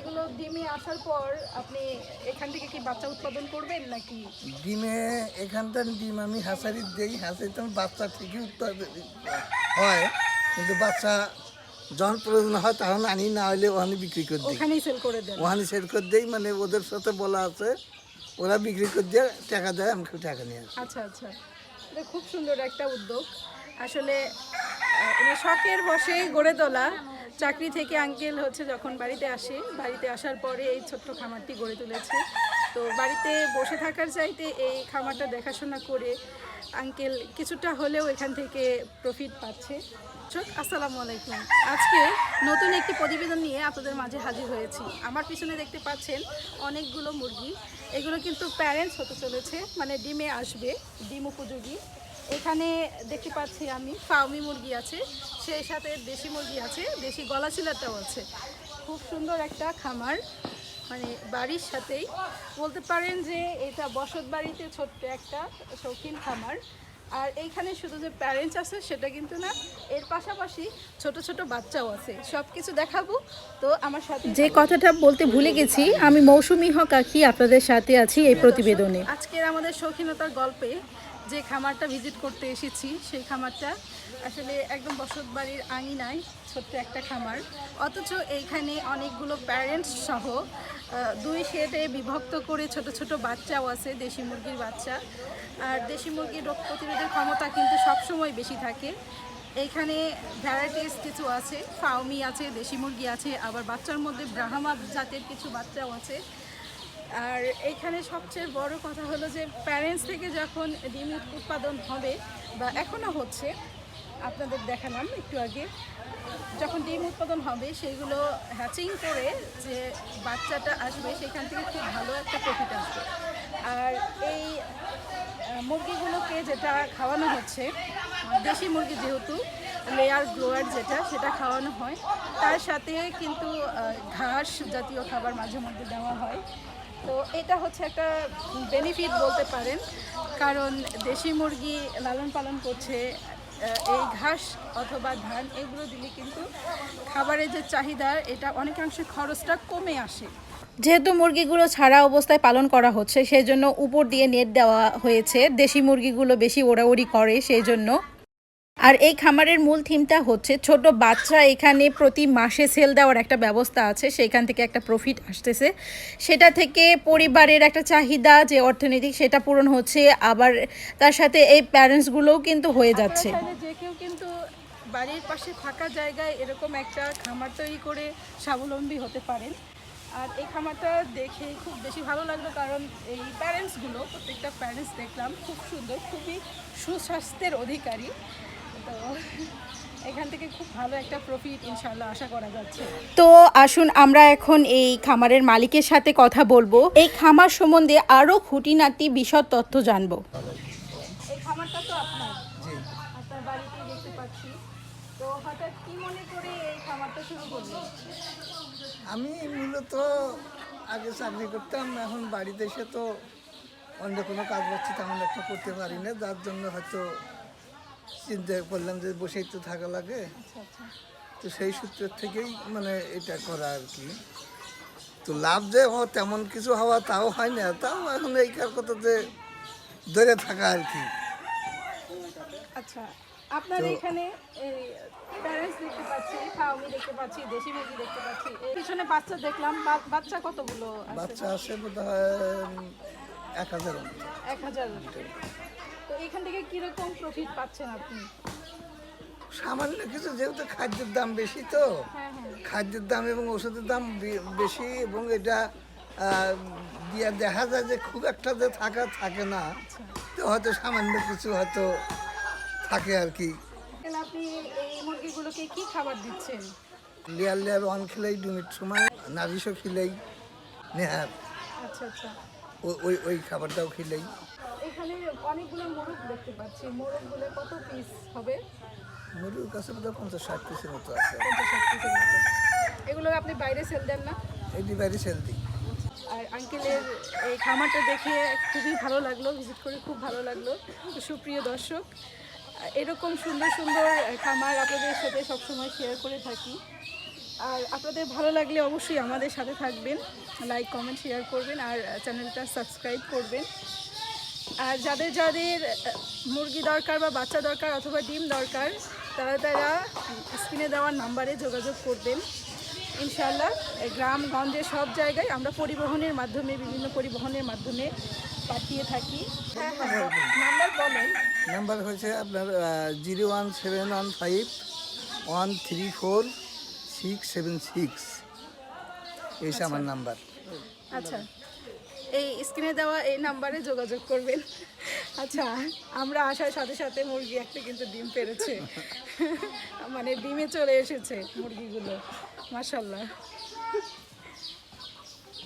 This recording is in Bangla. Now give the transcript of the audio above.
এগুলো ডিমে আসার পর আপনি এখান থেকে কি বাচ্চা উৎপাদন করবেন নাকি? ডিমে এখানটার ডিম আমি হাসারি দিই হাসারিতে আমি বাচ্চা ঠিকই উৎপাদন হয় কিন্তু বাচ্চা যখন প্রয়োজন হয় তখন আনি না হলে ওখানে বিক্রি করে দিই। ওখানেই সেল করে দেন। ওখানে সেট করে দিই মানে ওদের সাথে বলা আছে ওরা বিক্রি করে দিয়ে টাকা দেয় আমি টাকা নিয়ে আচ্ছা আচ্ছা। খুব সুন্দর একটা উদ্যোগ। আসলে মানে শখের বসে গড়ে তোলা। চাকরি থেকে আঙ্কেল হচ্ছে যখন বাড়িতে আসে, বাড়িতে আসার পরে এই ছোট্ট খামারটি গড়ে তুলেছে। তো বাড়িতে বসে থাকার চাইতে এই খামারটা দেখাশোনা করে আঙ্কেল কিছুটা হলেও এখান থেকে প্রফিট পাচ্ছে। আসসালামু আলাইকুম। আজকে নতুন একটি প্রতিবেদন নিয়ে আপনাদের মাঝে হাজির হয়েছি। আমার পিছনে দেখতে পাচ্ছেন অনেকগুলো মুরগি। এগুলো কিন্তু প্যারেন্টস হতে চলেছে মানে ডিমে আসবে, ডিম উপযোগী। এখানে দেখতে পাচ্ছি আমি, ফাউমি মুরগি আছে, সেই সাথে দেশি মুরগি আছে, দেশি গলা চিলাটাও আছে। খুব সুন্দর একটা খামার। মানে বাড়ির সাথেই বলতে পারেন যে এটা বসত বাড়িতে ছোট্ট একটা শৌখিন খামার। আর এইখানে শুধু যে প্যারেন্টস আছে সেটা কিন্তু না এর পাশাপাশি ছোট ছোট বাচ্চাও আছে। সব কিছু দেখাবো। তো আমার সাথে যে কথাটা বলতে ভুলে গেছি আমি মৌসুমি হক আখি আপনাদের সাথে আছি এই প্রতিবেদনে। আজকের আমাদের শৌখিনতার গল্পে যে খামারটা ভিজিট করতে এসেছি, সেই খামারটা আসলে একদম বসত বাড়ির আঙিনায় ছোট্ট একটা খামার। অথচ এইখানে অনেকগুলো প্যারেন্টস সহ দুই শেডে বিভক্ত করে ছোট ছোট বাচ্চাও আছে, দেশি মুরগির বাচ্চা। আর দেশি মুরগির রোগ প্রতিরোধের ক্ষমতা কিন্তু সবসময় বেশি থাকে। এইখানে ভ্যারাইটিস কিছু আছে ফাউমি আছে, দেশি মুরগি আছে, আবার বাচ্চার মধ্যে ব্রাহ্মা জাতের কিছু বাচ্চাও আছে। আর এইখানে সবচেয়ে বড় কথা হলো যে প্যারেন্টস থেকে যখন ডিম উৎপাদন হবে বা এখনও হচ্ছে, আপনাদের দেখালাম একটু আগে, যখন ডিম উৎপাদন হবে সেগুলো হ্যাচিং করে যে বাচ্চাটা আসবে সেখান থেকে খুব ভালো একটা প্রফিট আসবে। আর এই মুরগিগুলোকে যেটা খাওয়ানো হচ্ছে, দেশি মুরগি যেহেতু লেয়ার গ্রোয়ার যেটা, সেটা খাওয়ানো হয়। তার সাথে কিন্তু ঘাস জাতীয় খাবার মাঝে মধ্যে দেওয়া হয়। তো এটা হচ্ছে একটা বেনিফিট বলতে পারেন। কারণ দেশি মুরগি লালন পালন করছে এই ঘাস অথবা ধান এগুলো দিলে কিন্তু খাবারের যে চাহিদা, এটা অনেকাংশে খরচটা কমে আসে। যেহেতু মুরগিগুলো ছাড়া অবস্থায় পালন করা হচ্ছে সেই জন্য উপর দিয়ে নেট দেওয়া হয়েছে। দেশি মুরগিগুলো বেশি ওড়াউড়ি করে সেই জন্য আর এই খামারের মূল থিমটা হচ্ছে ছোট বাচ্চা এখানে প্রতি মাসে সেল দেওয়ার একটা ব্যবস্থা আছে সেইখান থেকে একটা প্রফিট আসতেছে। সেটা থেকে পরিবারের একটা চাহিদা যে অর্থনৈতিক সেটা পূরণ হচ্ছে আবার তার সাথে এই প্যারেন্টসগুলোও কিন্তু হয়ে যাচ্ছে। যে কেউ কিন্তু বাড়ির পাশে ফাঁকা জায়গায় এরকম একটা খামার তৈরি করে স্বাবলম্বী হতে পারেন। আর এই খামারটা দেখে খুব বেশি ভালো লাগল কারণ এই প্যারেন্টসগুলো প্রত্যেকটা প্যারেন্টস দেখলাম খুব সুন্দর খুবই সুস্বাস্থ্যের অধিকারী। তো এখান থেকে খুব ভালো একটা প্রফিট ইনশাল্লাহ আশা করা যাচ্ছে। তো আসুন আমরা এখন এই খামারের মালিকের সাথে কথা বলব। এই খামার সম্বন্ধে আরও খুঁটিনাটি বিশদ তথ্য জানব। এই খামারটা তো আপনার। আপনার বাড়িতেই দেখতে পাচ্ছি। তো হঠাৎ কি মনে করে এই খামারটা শুরু করলেন? আমি মূলত আগে চাকরি করতাম এখন বাড়িতে এসে তো অন্য কোনো কাজ করছি তেমন একটা করতে পারি না যার জন্য হয়তো চিন্তা করলাম যে বসেই তো থাকা লাগে। আচ্ছা আচ্ছা। তো সেই সূত্রের থেকেই মানে এটা করা আর কি। তো লাভ যে হ তেমন কিছু হওয়া তাও হয় না তাও এখন এই কার কথা যে ধরে থাকা আর কি। আচ্ছা আপনার এখানে প্যারেন্টস দেখতে পাচ্ছি ফাউমি দেখতে পাচ্ছি দেশি মুরগি দেখতে পাচ্ছি পিছনে বাচ্চা দেখলাম বাচ্চা কতগুলো বাচ্চা আছে বোধ হয় এক হাজার এক হাজার। তো এখান থেকে কীরকম প্রফিট পাচ্ছেন আপনি? সামান্য কিছু যেহেতু খাদ্যের দাম বেশি তো হ্যাঁ হ্যাঁ। খাদ্যের দাম এবং ওষুধের দাম বেশি এবং এটা দিয়ে দেখা যায় যে খুব একটা যে থাকা থাকে না। আচ্ছা। তো হয়তো সামান্য কিছু হয়তো থাকে আর কি। আপনি এই মুরগিগুলোকে কি খাবার দিচ্ছেন? লেয়ার লেয়ার ওয়ান খেলেই ডুমিট সময় নারিশও খেলেই নেহার। আচ্ছা আচ্ছা। ওই ওই খাবারটাও খেলেই। এখানে অনেকগুলো মোরগ দেখতে পাচ্ছি। মোরগগুলো কত পিস হবে? মুরুর কাছে বোধ হয় পঞ্চাশ ষাট পিসের মতো আছে। পঞ্চাশ ষাট পিসের মতো। এগুলো আপনি বাইরে সেল দেন না? এটি বাইরে সেল দিই। আর আঙ্কেলের এই খামারটা দেখে খুবই ভালো লাগল ভিজিট করে খুব ভালো লাগল। সুপ্রিয় দর্শক এরকম সুন্দর সুন্দর খামার আপনাদের সাথে সবসময় শেয়ার করে থাকি। আর আপনাদের ভালো লাগলে অবশ্যই আমাদের সাথে থাকবেন লাইক কমেন্ট শেয়ার করবেন আর চ্যানেলটা সাবস্ক্রাইব করবেন। আর যাদের যাদের মুরগি দরকার বা বাচ্চা দরকার অথবা ডিম দরকার তারা তারা স্ক্রিনে দেওয়ার নাম্বারে যোগাযোগ করবেন। ইনশাল্লাহ গ্রাম গঞ্জে সব জায়গায় আমরা পরিবহনের মাধ্যমে বিভিন্ন পরিবহনের মাধ্যমে পাঠিয়ে থাকি। হ্যাঁ হ্যাঁ নাম্বার বলেন। নাম্বার হয়েছে আপনার zero one seven one five one three four six seven six এই আমার নাম্বার। আচ্ছা। এই স্ক্রিনে দেওয়া এই নাম্বারে যোগাযোগ করবেন। আচ্ছা আমরা আসার সাথে সাথে মুরগি একটা কিন্তু ডিম পেরেছে। মানে ডিমে চলে এসেছে মুরগিগুলো। মাসাল্লাহ